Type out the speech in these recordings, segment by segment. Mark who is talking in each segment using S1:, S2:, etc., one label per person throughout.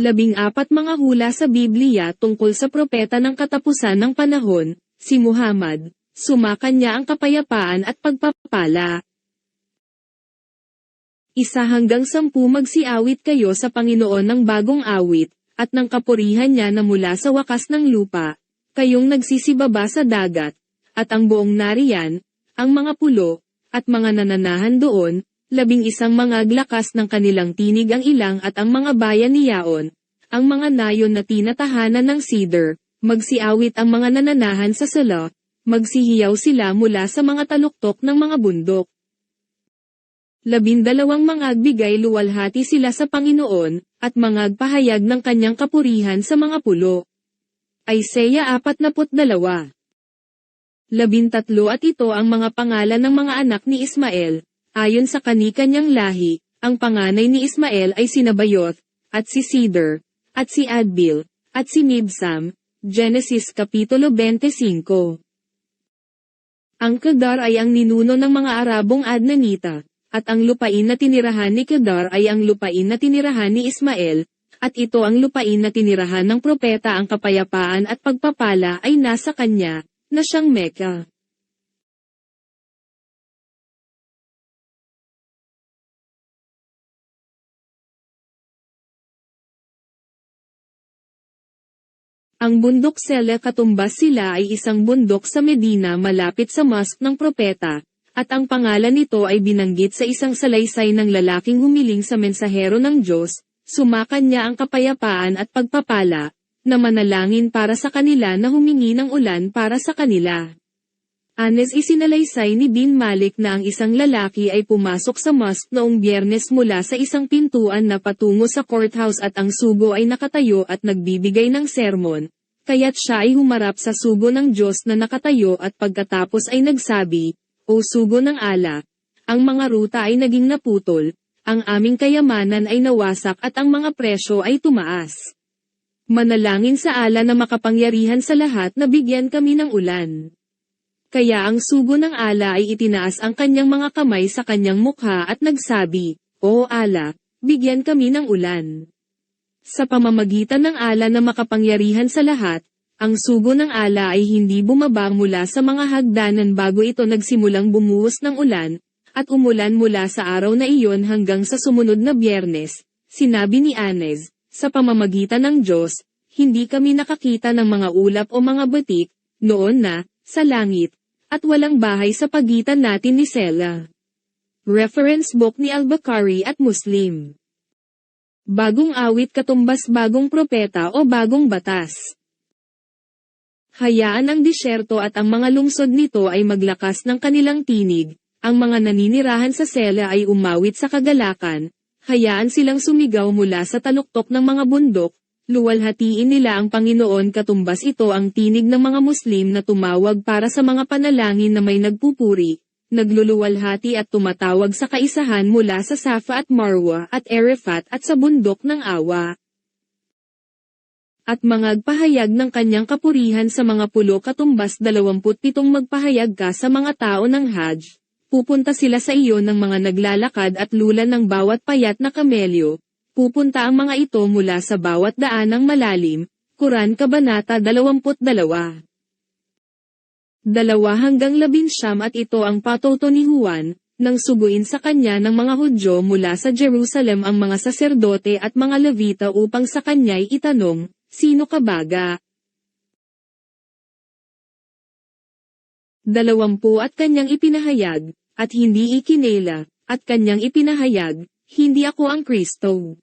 S1: Labing apat mga hula sa Biblia tungkol sa propeta ng katapusan ng panahon, si Muhammad, sumakan niya ang kapayapaan at pagpapala. Isa hanggang sampu magsiawit kayo sa Panginoon ng bagong awit, at ng kapurihan niya na mula sa wakas ng lupa, kayong nagsisibaba sa dagat, at ang buong nariyan, ang mga pulo, at mga nananahan doon, labing isang mga aglakas ng kanilang tinig ang ilang at ang mga bayan ni Yaon, ang mga nayon na tinatahanan ng cedar, magsiawit ang mga nananahan sa sala, magsihiyaw sila mula sa mga taluktok ng mga bundok. Labindalawang mga agbigay luwalhati sila sa Panginoon, at mga agpahayag ng kanyang kapurihan sa mga pulo. Isaiah 42 Labintatlo at ito ang mga pangalan ng mga anak ni Ismael, ayon sa kanikanyang lahi, ang panganay ni Ismael ay si Nabayoth, at si Cedar, at si Adbil, at si Mibsam, Genesis Kapitulo 25. Ang Kedar ay ang ninuno ng mga Arabong Adnanita, at ang lupain na tinirahan ni Kedar ay ang lupain na tinirahan ni Ismael, at ito ang lupain na tinirahan ng propeta ang kapayapaan at pagpapala ay nasa kanya, na siyang Mecca. Ang bundok Sele katumbas sila ay isang bundok sa Medina malapit sa mosque ng propeta, at ang pangalan nito ay binanggit sa isang salaysay ng lalaking humiling sa mensahero ng Diyos, sumakan niya ang kapayapaan at pagpapala, na manalangin para sa kanila na humingi ng ulan para sa kanila. Anes isinalaysay ni Bin Malik na ang isang lalaki ay pumasok sa mosque noong biyernes mula sa isang pintuan na patungo sa courthouse at ang sugo ay nakatayo at nagbibigay ng sermon, kaya't siya ay humarap sa sugo ng Diyos na nakatayo at pagkatapos ay nagsabi, O sugo ng ala, ang mga ruta ay naging naputol, ang aming kayamanan ay nawasak at ang mga presyo ay tumaas. Manalangin sa ala na makapangyarihan sa lahat na bigyan kami ng ulan. Kaya ang sugo ng ala ay itinaas ang kanyang mga kamay sa kanyang mukha at nagsabi, O ala, bigyan kami ng ulan. Sa pamamagitan ng ala na makapangyarihan sa lahat, ang sugo ng ala ay hindi bumaba mula sa mga hagdanan bago ito nagsimulang bumuhos ng ulan, at umulan mula sa araw na iyon hanggang sa sumunod na biyernes, sinabi ni Anes, sa pamamagitan ng Diyos, hindi kami nakakita ng mga ulap o mga batik, noon na, sa langit, at walang bahay sa pagitan natin ni Sela. Reference book ni Al-Bukhari at Muslim. Bagong awit katumbas bagong propeta o bagong batas. Hayaan ang disyerto at ang mga lungsod nito ay maglakas ng kanilang tinig, ang mga naninirahan sa Sela ay umawit sa kagalakan, hayaan silang sumigaw mula sa taluktok ng mga bundok, luwalhatiin nila ang Panginoon katumbas ito ang tinig ng mga Muslim na tumawag para sa mga panalangin na may nagpupuri, nagluluwalhati at tumatawag sa kaisahan mula sa Safa at Marwa at Arafat at sa bundok ng Awa. At mangagpahayag ng kanyang kapurihan sa mga pulo katumbas 27 magpahayag ka sa mga tao ng Hajj, pupunta sila sa iyo ng mga naglalakad at lulan ng bawat payat na kamelyo, pupunta ang mga ito mula sa bawat daan ng malalim, Quran Kabanata 22. Dalawa hanggang labinsyam at ito ang patoto ni Juan, nang suguin sa kanya ng mga Hudyo mula sa Jerusalem ang mga saserdote at mga Levita upang sa kanya'y itanong, Sino ka baga? Dalawampu at kanyang ipinahayag, at hindi ikinela, at kanyang ipinahayag, hindi ako ang Kristo.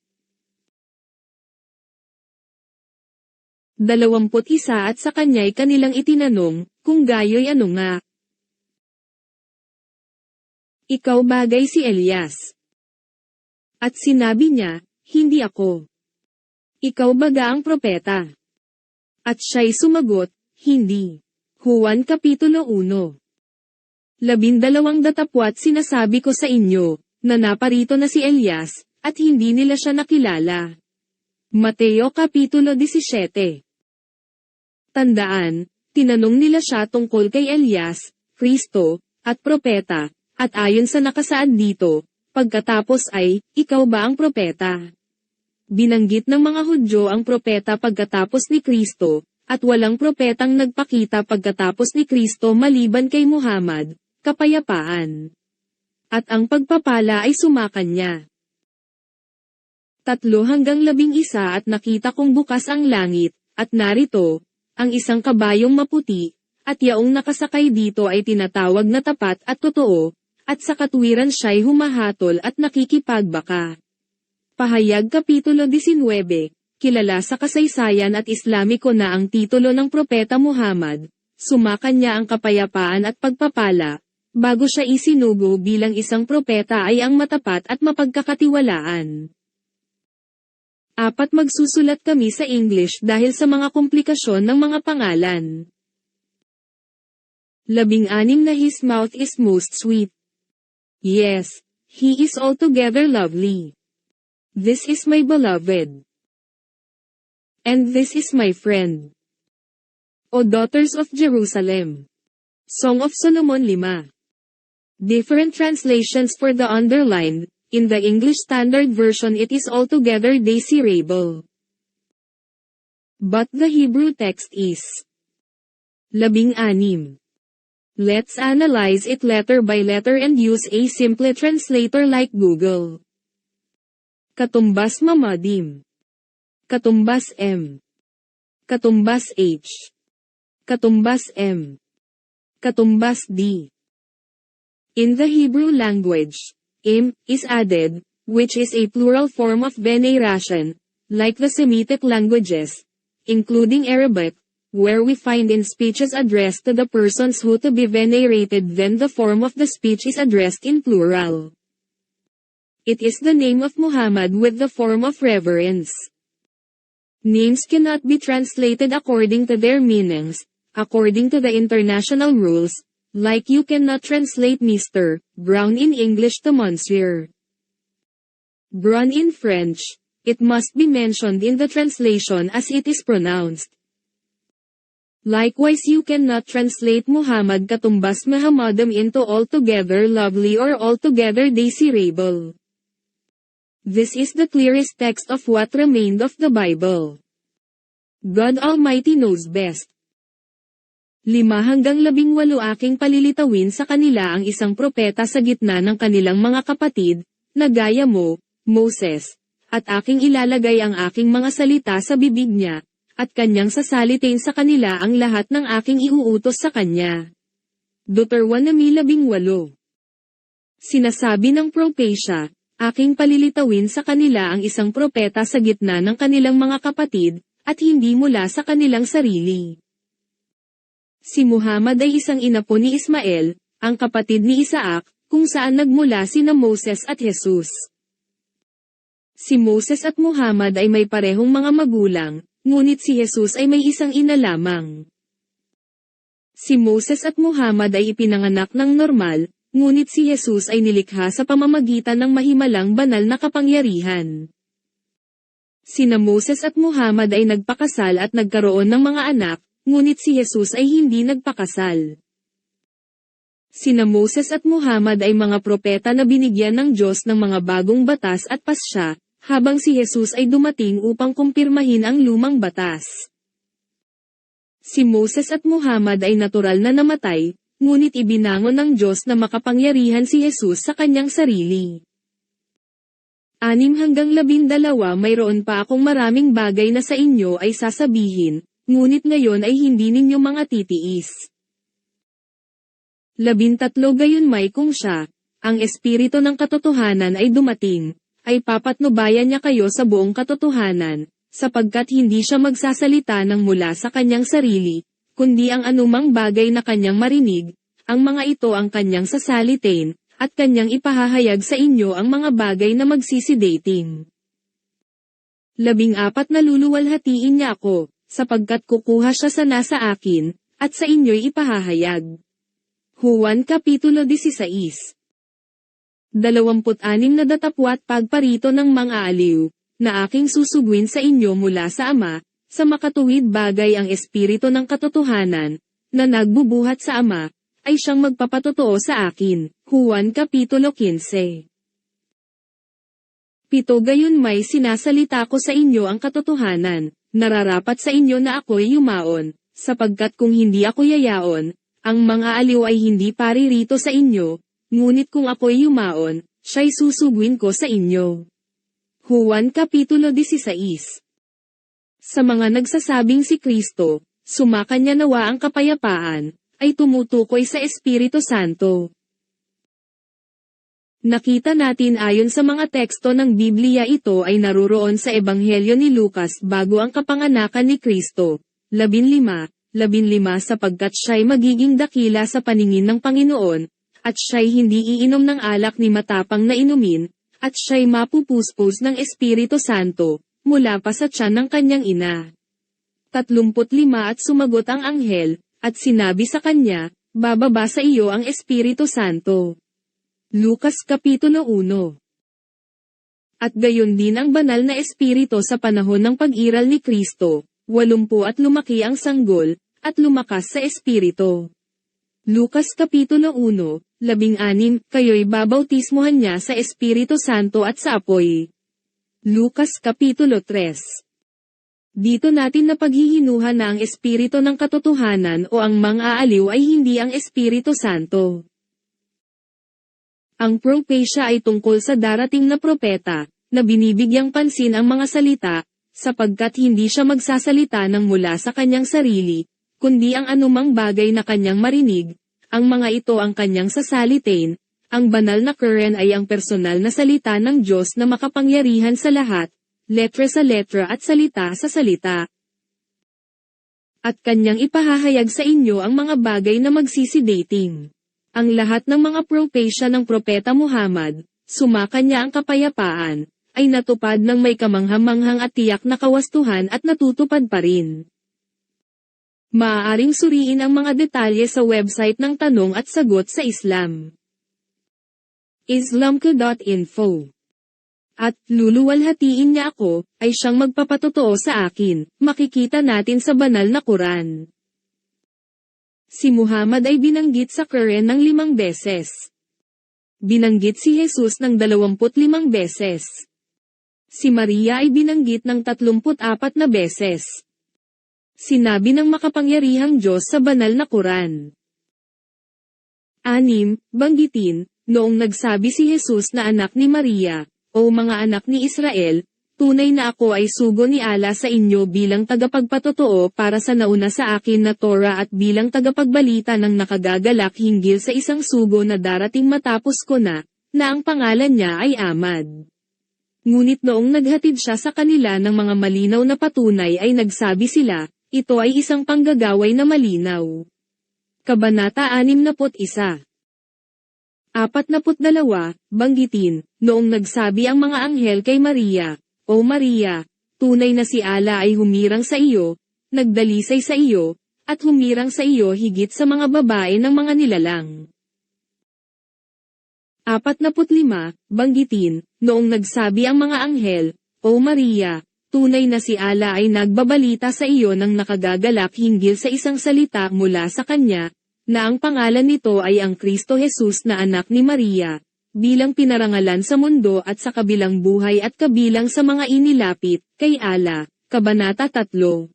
S1: Dalawamput isa at sa kanya'y kanilang itinanong, kung gayo'y ano nga. Ikaw bagay si Elias. At sinabi niya, hindi ako. Ikaw baga ang propeta. At siya'y sumagot, hindi. Juan Kapitulo 1 Labindalawang datapwat sinasabi ko sa inyo, na naparito na si Elias, at hindi nila siya nakilala. Mateo Kapitulo 17 Tandaan, tinanong nila siya tungkol kay Elias, Kristo, at propeta, at ayon sa nakasaad dito, pagkatapos ay, ikaw ba ang propeta? Binanggit ng mga Hudyo ang propeta pagkatapos ni Kristo, at walang propetang nagpakita pagkatapos ni Kristo maliban kay Muhammad, kapayapaan. At ang pagpapala ay sumakan niya. Tatlo hanggang labing isa at nakita kong bukas ang langit, at narito, ang isang kabayong maputi, at yaong nakasakay dito ay tinatawag na tapat at totoo, at sa katwiran siya'y humahatol at nakikipagbaka. Pahayag Kapitulo 19, kilala sa kasaysayan at Islamiko na ang titulo ng Propeta Muhammad, sumakan niya ang kapayapaan at pagpapala, bago siya isinugo bilang isang propeta ay ang matapat at mapagkakatiwalaan. Apat magsusulat kami sa English dahil sa mga komplikasyon ng mga pangalan. Labing-anim na his mouth is most sweet. Yes, he is altogether lovely. This is my beloved. And this is my friend. O daughters of Jerusalem. Song of Solomon 5. Different translations for the underlined, In the English Standard Version it is altogether desirable. But the Hebrew text is Labing-anim. Let's analyze it letter by letter and use a simple translator like Google. Katumbas Mamadim. Katumbas M. Katumbas H. Katumbas M. Katumbas D. In the Hebrew language, im, is added, which is a plural form of veneration, like the Semitic languages, including Arabic, where we find in speeches addressed to the persons who to be venerated then the form of the speech is addressed in plural. It is the name of Muhammad with the form of reverence. Names cannot be translated according to their meanings, according to the international rules, like you cannot translate Mr. Brown in English to Monsieur. Brown in French, it must be mentioned in the translation as it is pronounced. Likewise you cannot translate Muhammad Katumbas Muhammadam into altogether lovely or altogether desirable. This is the clearest text of what remained of the Bible. God Almighty knows best. Lima hanggang labing walo aking palilitawin sa kanila ang isang propeta sa gitna ng kanilang mga kapatid, na gaya mo, Moses, at aking ilalagay ang aking mga salita sa bibig niya, at kanyang sasalitain sa kanila ang lahat ng aking iuutos sa kanya. Deuteronomy 18 Sinasabi ng propesya, aking palilitawin sa kanila ang isang propeta sa gitna ng kanilang mga kapatid, at hindi mula sa kanilang sarili. Si Muhammad ay isang inapo ni Ismael, ang kapatid ni Isaac, kung saan nagmula sina Moses at Jesus. Si Moses at Muhammad ay may parehong mga magulang, ngunit si Jesus ay may isang ina lamang. Si Moses at Muhammad ay ipinanganak ng normal, ngunit si Jesus ay nilikha sa pamamagitan ng mahimalang banal na kapangyarihan. Sina Moses at Muhammad ay nagpakasal at nagkaroon ng mga anak, ngunit si Jesus ay hindi nagpakasal. Sina Moses at Muhammad ay mga propeta na binigyan ng Diyos ng mga bagong batas at pasya, habang si Jesus ay dumating upang kumpirmahin ang lumang batas. Si Moses at Muhammad ay natural na namatay, ngunit ibinangon ng Diyos na makapangyarihan si Jesus sa kanyang sarili. Anim hanggang labindalawa mayroon pa akong maraming bagay na sa inyo ay sasabihin, ngunit ngayon ay hindi ninyo mga titiis. Labintatlo gayon may kung siya, ang espiritu ng katotohanan ay dumating, ay papatnubayan niya kayo sa buong katotohanan, sapagkat hindi siya magsasalita ng mula sa kanyang sarili, kundi ang anumang bagay na kanyang marinig, ang mga ito ang kanyang sasalitain, at kanyang ipahahayag sa inyo ang mga bagay na magsisidating. Labing apat na luluwalhatiin niya ako, sapagkat kukuha siya sa nasa akin, at sa inyo'y ipahahayag. Juan Kapitulo 16 26 na datapwat pagparito ng mga aliw, na aking susugwin sa inyo mula sa Ama, sa makatuwid bagay ang Espiritu ng katotohanan, na nagbubuhat sa Ama, ay siyang magpapatotoo sa akin. Juan Kapitulo 15 Pito gayon may sinasalita ko sa inyo ang katotohanan, nararapat sa inyo na ako'y yumaon, sapagkat kung hindi ako yayaon, ang mga aliw ay hindi paririto sa inyo, ngunit kung ako'y yumaon, siya'y susuguin ko sa inyo. Juan Kapitulo 16 Sa mga nagsasabing si Kristo, sumakanya nawa ang kapayapaan, ay tumutukoy sa Espiritu Santo. Nakita natin ayon sa mga teksto ng Biblia ito ay naruroon sa Ebanghelyo ni Lucas bago ang kapanganakan ni Kristo. 15, 15 sapagkat siya'y magiging dakila sa paningin ng Panginoon, at siya'y hindi iinom ng alak ni matapang na inumin, at siya'y mapupuspos ng Espiritu Santo, mula pa sa tiyan ng kanyang ina. 35 at sumagot ang anghel, at sinabi sa kanya, bababa sa iyo ang Espiritu Santo. Lucas Kapitulo 1 At gayon din ang banal na espiritu sa panahon ng pag-iral ni Kristo, walumpu at lumaki ang sanggol, at lumakas sa espiritu. Lucas Kapitulo 1, labing anim, kayo'y babautismuhan niya sa Espiritu Santo at sa apoy. Lucas Kapitulo 3 Dito natin napaghihinuhan na ang Espiritu ng katotohanan o ang mang-aaliw ay hindi ang Espiritu Santo. Ang propesya ay tungkol sa darating na propeta, na binibigyang pansin ang mga salita, sapagkat hindi siya magsasalita ng mula sa kanyang sarili, kundi ang anumang bagay na kanyang marinig, ang mga ito ang kanyang sasalitain, ang banal na Quran ay ang personal na salita ng Diyos na makapangyarihan sa lahat, letra sa letra at salita sa salita. At kanyang ipahahayag sa inyo ang mga bagay na magsisidating. Ang lahat ng mga propesya ng Propeta Muhammad, sumaka niya ang kapayapaan, ay natupad ng may kamanghamanghang at tiyak na kawastuhan at natutupad pa rin. Maaaring suriin ang mga detalye sa website ng Tanong at Sagot sa Islam. Islamka.info At luluwalhatiin niya ako, ay siyang magpapatotoo sa akin, makikita natin sa banal na Quran. Si Muhammad ay binanggit sa Quran ng limang beses. Binanggit si Jesus ng dalawamput limang beses. Si Maria ay binanggit ng tatlumput apat na beses. Sinabi ng makapangyarihang Diyos sa banal na Quran. Anim, banggitin, noong nagsabi si Jesus na anak ni Maria, o mga anak ni Israel, Tunay na ako ay sugo ni Allah sa inyo bilang tagapagpatotoo para sa nauna sa akin na Torah at bilang tagapagbalita ng nakagagalak hinggil sa isang sugo na darating matapos ko na, na ang pangalan niya ay Ahmad. Ngunit noong naghatid siya sa kanila ng mga malinaw na patunay ay nagsabi sila, ito ay isang panggagaway na malinaw. Kabanata 61 42, banggitin, noong nagsabi ang mga anghel kay Maria, o Maria, tunay na si Ala ay humirang sa iyo, nagdalisay sa iyo, at humirang sa iyo higit sa mga babae ng mga nilalang. 45, banggitin, noong nagsabi ang mga anghel, O Maria, tunay na si Ala ay nagbabalita sa iyo ng nakagagalak hinggil sa isang salita mula sa kanya, na ang pangalan nito ay ang Kristo Jesus na anak ni Maria, bilang pinarangalan sa mundo at sa kabilang buhay at kabilang sa mga inilapit, kay ala, Kabanata 3.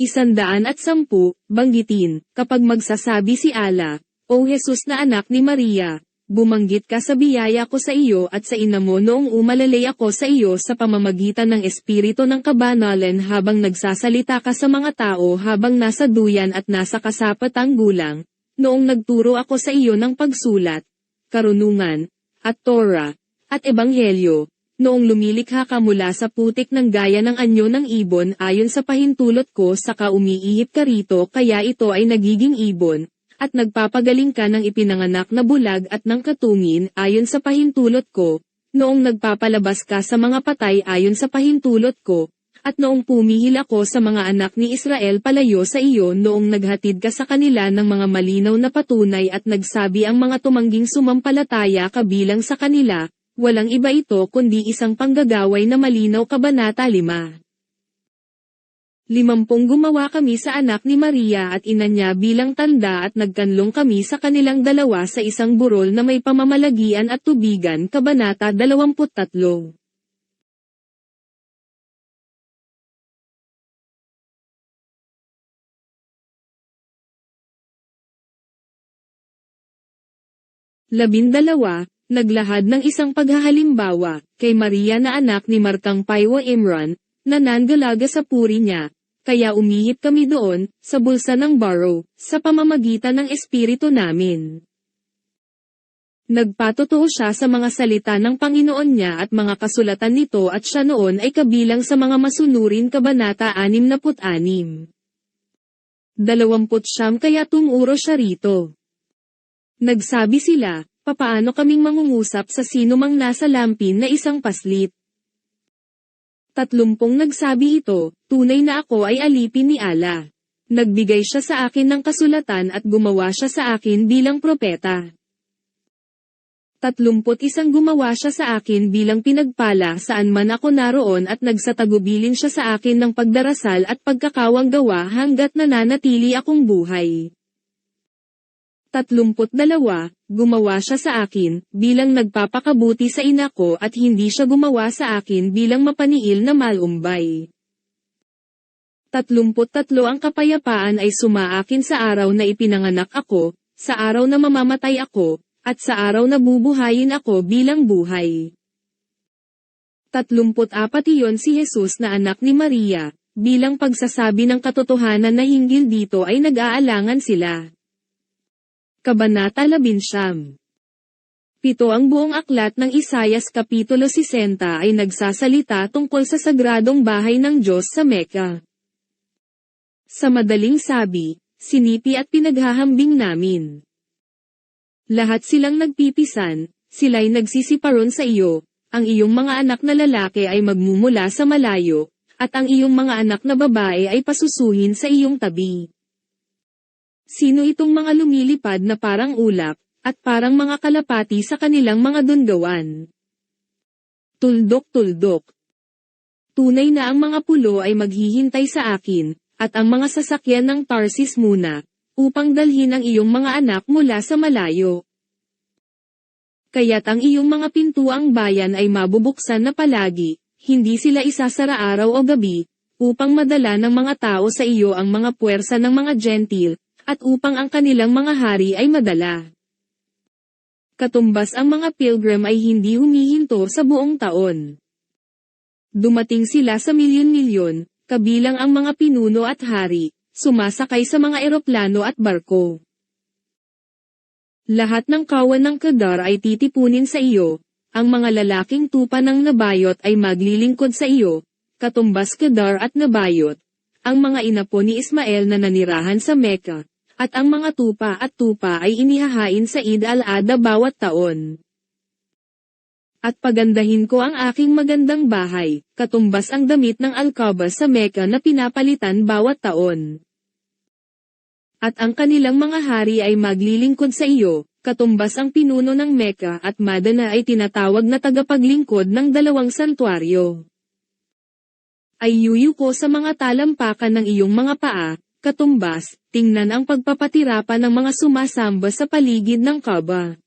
S1: Isandaan at sampu, banggitin, kapag magsasabi si ala, O Jesus na anak ni Maria, bumanggit ka sa biyaya ko sa iyo at sa ina mo noong umalalay ako sa iyo sa pamamagitan ng Espiritu ng Kabanalan habang nagsasalita ka sa mga tao habang nasa duyan at nasa kasapatang gulang, noong nagturo ako sa iyo ng pagsulat, karunungan, at Torah, at Ebanghelyo, noong lumilikha ka mula sa putik ng gaya ng anyo ng ibon ayon sa pahintulot ko saka umiihip ka rito kaya ito ay nagiging ibon, at nagpapagaling ka ng ipinanganak na bulag at ng katungin ayon sa pahintulot ko, noong nagpapalabas ka sa mga patay ayon sa pahintulot ko, at noong pumihil ako sa mga anak ni Israel palayo sa iyo noong naghatid ka sa kanila ng mga malinaw na patunay at nagsabi ang mga tumangging sumampalataya kabilang sa kanila, walang iba ito kundi isang panggagaway na malinaw kabanata 5. Limampung gumawa kami sa anak ni Maria at ina niya bilang tanda at nagkanlong kami sa kanilang dalawa sa isang burol na may pamamalagian at tubigan Kabanata 23. Labindalawa, naglahad ng isang paghahalimbawa, kay Maria na anak ni Markang Paiwa Imran, na nangalaga sa puri niya, kaya umihip kami doon, sa bulsa ng barrow, sa pamamagitan ng espiritu namin. Nagpatotoo siya sa mga salita ng Panginoon niya at mga kasulatan nito at siya noon ay kabilang sa mga masunurin kabanata 66. Dalawamput siyam kaya tumuro siya rito. Nagsabi sila, papaano kaming mangungusap sa sino mang nasa lampin na isang paslit. Tatlumpong nagsabi ito, tunay na ako ay alipin ni Allah. Nagbigay siya sa akin ng kasulatan at gumawa siya sa akin bilang propeta. Tatlumput isang gumawa siya sa akin bilang pinagpala saan man ako naroon at nagsatagubilin siya sa akin ng pagdarasal at pagkakawang gawa hanggat nananatili akong buhay. Tatlumput dalawa, gumawa siya sa akin, bilang nagpapakabuti sa ina ko at hindi siya gumawa sa akin bilang mapaniil na malumbay. Tatlumput tatlo ang kapayapaan ay sumaakin sa araw na ipinanganak ako, sa araw na mamamatay ako, at sa araw na bubuhayin ako bilang buhay. Tatlumput apat iyon si Jesus na anak ni Maria, bilang pagsasabi ng katotohanan na hinggil dito ay nag-aalangan sila. Kabanata 11 Pito ang buong aklat ng Isayas Kapitulo 60 ay nagsasalita tungkol sa sagradong bahay ng Diyos sa Mecca. Sa madaling sabi, sinipi at pinaghahambing namin. Lahat silang nagpipisan, sila'y nagsisiparon sa iyo, ang iyong mga anak na lalaki ay magmumula sa malayo, at ang iyong mga anak na babae ay pasusuhin sa iyong tabi. Sino itong mga lumilipad na parang ulap, at parang mga kalapati sa kanilang mga dungawan? Tuldok-tuldok. Tunay na ang mga pulo ay maghihintay sa akin, at ang mga sasakyan ng Tarsis muna, upang dalhin ang iyong mga anak mula sa malayo. Kaya't ang iyong mga pintuang bayan ay mabubuksan na palagi, hindi sila isasara araw o gabi, upang madala ng mga tao sa iyo ang mga puwersa ng mga gentil, at upang ang kanilang mga hari ay madala. Katumbas ang mga pilgrim ay hindi humihinto sa buong taon. Dumating sila sa milyon-milyon, kabilang ang mga pinuno at hari, sumasakay sa mga eroplano at barko. Lahat ng kawan ng Kedar ay titipunin sa iyo, ang mga lalaking tupa ng Nabayot ay maglilingkod sa iyo, katumbas Kedar at Nabayot, ang mga inapo ni Ismael na nanirahan sa Mecca, at ang mga tupa at tupa ay inihahain sa Eid al-Adha bawat taon. At pagandahin ko ang aking magandang bahay, katumbas ang damit ng alkaba sa Mecca na pinapalitan bawat taon. At ang kanilang mga hari ay maglilingkod sa iyo, katumbas ang pinuno ng Mecca at Madana ay tinatawag na tagapaglingkod ng dalawang santuaryo. Ay yuyu ko sa mga talampakan ng iyong mga paa, katumbas, tingnan ang pagpapatirapan ng mga sumasamba sa paligid ng Kaaba.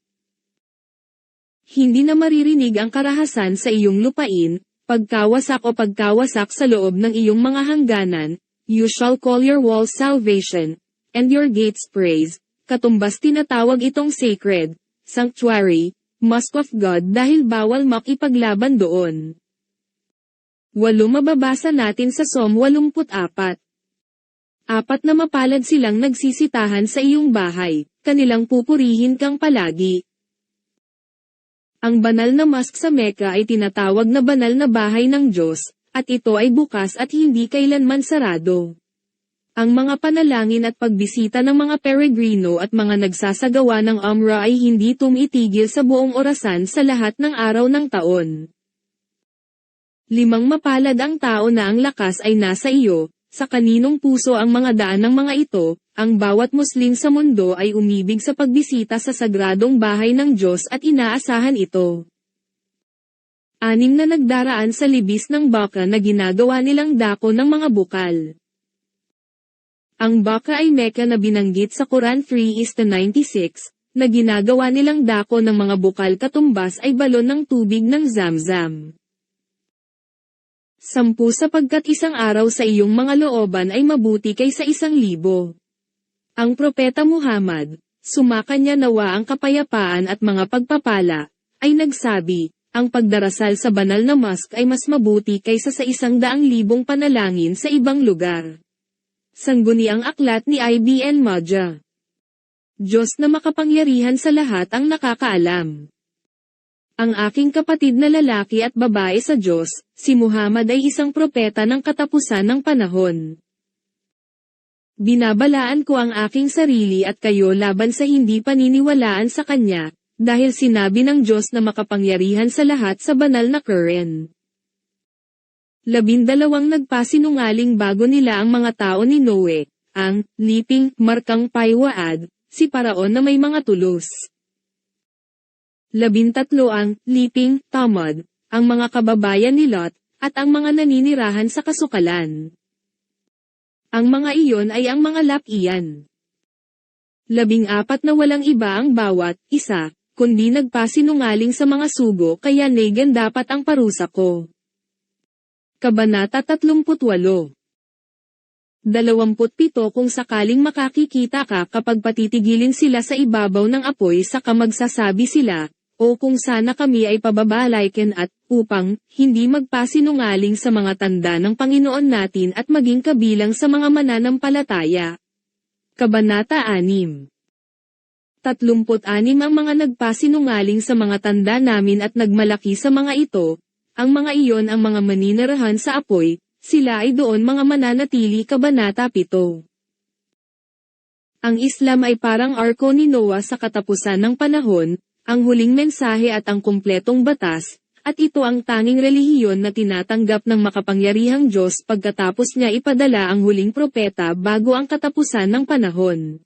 S1: Hindi na maririnig ang karahasan sa iyong lupain, pagkawasak o pagkawasak sa loob ng iyong mga hangganan, you shall call your walls salvation, and your gates praise, katumbas tinatawag itong sacred, sanctuary, mosque of God dahil bawal makipaglaban doon. Walo mababasa natin sa Psalm 84. Apat na mapalad silang nagsisitahan sa iyong bahay, kanilang pupurihin kang palagi. Ang banal na mosque sa Mecca ay tinatawag na banal na bahay ng Diyos, at ito ay bukas at hindi kailanman sarado. Ang mga panalangin at pagbisita ng mga peregrino at mga nagsasagawa ng Umrah ay hindi tumitigil sa buong orasan sa lahat ng araw ng taon. Limang mapalad ang tao na ang lakas ay nasa iyo, sa kaninong puso ang mga daan ng mga ito, ang bawat Muslim sa mundo ay umibig sa pagbisita sa sagradong bahay ng Diyos at inaasahan ito. Anim na nagdaraan sa libis ng baka na ginagawa nilang dako ng mga bukal. Ang baka ay meka na binanggit sa Quran 3 is to 96, na ginagawa nilang dako ng mga bukal katumbas ay balon ng tubig ng zamzam. Sampu sapagkat isang araw sa iyong mga looban ay mabuti kaysa isang libo. Ang Propeta Muhammad, sumakanya nawa ang kapayapaan at mga pagpapala, ay nagsabi, ang pagdarasal sa banal na mosque ay mas mabuti kaysa sa isang daang libong panalangin sa ibang lugar. Sangguni ang aklat ni IBN Madja. Diyos na makapangyarihan sa lahat ang nakakaalam. Ang aking kapatid na lalaki at babae sa Diyos, si Muhammad ay isang propeta ng katapusan ng panahon. Binabalaan ko ang aking sarili at kayo laban sa hindi paniniwalaan sa kanya, dahil sinabi ng Diyos na makapangyarihan sa lahat sa banal na Quran. Labindalawang nagpasinungaling bago nila ang mga tao ni Noe, ang liping markang paywaad, si Paraon na may mga tulos. Labintatlo ang liping tamad, ang mga kababayan ni Lot, at ang mga naninirahan sa kasukalan. Ang mga iyon ay ang mga lapian. Labing apat na walang iba ang bawat isa, kundi nagpasinungaling sa mga sugo kaya negan dapat ang parusa ko. Kabanata 38 27 Kung sakaling makakikita ka kapag patitigilin sila sa ibabaw ng apoy saka magsasabi sila, o kung sana kami ay pababalayken at, upang, hindi magpasinungaling sa mga tanda ng Panginoon natin at maging kabilang sa mga mananampalataya. Kabanata 6 36 ang mga nagpasinungaling sa mga tanda namin at nagmalaki sa mga ito, ang mga iyon ang mga maninirahan sa apoy, sila ay doon mga mananatili kabanata 7. Ang Islam ay parang arko ni Noah sa katapusan ng panahon, ang huling mensahe at ang kumpletong batas, at ito ang tanging relihiyon na tinatanggap ng makapangyarihang Diyos pagkatapos niya ipadala ang huling propeta bago ang katapusan ng panahon.